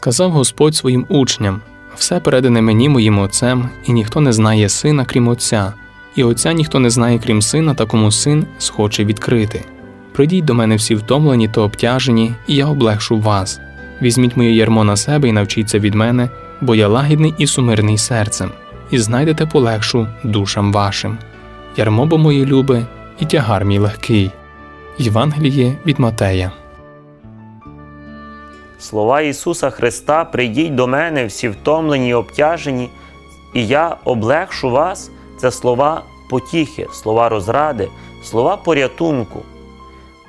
Сказав Господь своїм учням: все передане мені моїм Отцем, і ніхто не знає сина, крім Отця, і Отця ніхто не знає, крім сина, та кому син схоче відкрити. Прийдіть до мене всі втомлені та обтяжені, і я облегшу вас. Візьміть моє ярмо на себе і навчіться від мене, бо я лагідний і сумирний серцем, і знайдете полегшу душам вашим. Ярмо бо моє любе, і тягар мій легкий. Євангеліє від Матея. Слова Ісуса Христа, прийдіть до мене всі втомлені і обтяжені, і я облегшу вас це слова потіхи, слова розради, слова порятунку.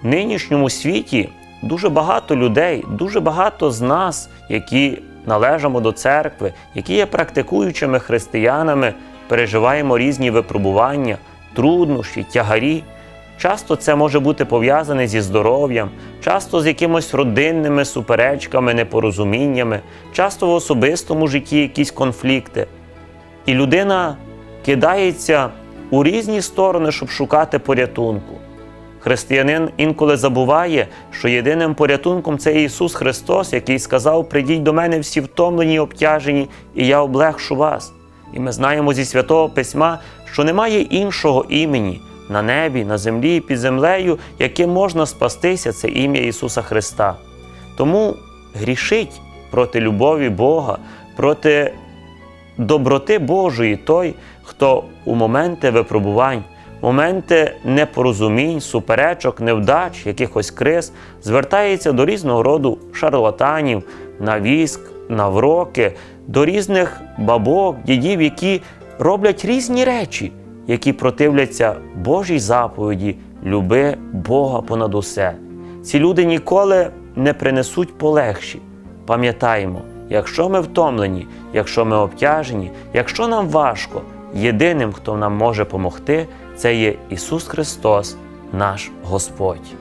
В нинішньому світі дуже багато людей, дуже багато з нас, які належимо до церкви, які є практикуючими християнами, переживаємо різні випробування, труднощі, тягарі. Часто це може бути пов'язане зі здоров'ям, часто з якимось родинними суперечками, непорозуміннями, часто в особистому житті якісь конфлікти. І людина кидається у різні сторони, щоб шукати порятунку. Християнин інколи забуває, що єдиним порятунком це Ісус Христос, який сказав: Прийдіть до мене всі втомлені обтяжені, і я облегшу вас. І ми знаємо зі святого Письма, що немає іншого імені на небі, на землі під землею, яким можна спастися, це ім'я Ісуса Христа. Тому грішить проти любові Бога, проти доброти Божої той, хто у моменти випробувань, моменти непорозумінь, суперечок, невдач, якихось криз, звертається до різного роду шарлатанів, на віск, на вроки, до різних бабок, дідів, які роблять різні речі, які противляться Божій заповіді, люби Бога понад усе. Ці люди ніколи не принесуть полегші. Пам'ятаємо, якщо ми втомлені, якщо ми обтяжені, якщо нам важко, єдиним, хто нам може помогти, це є Ісус Христос, наш Господь.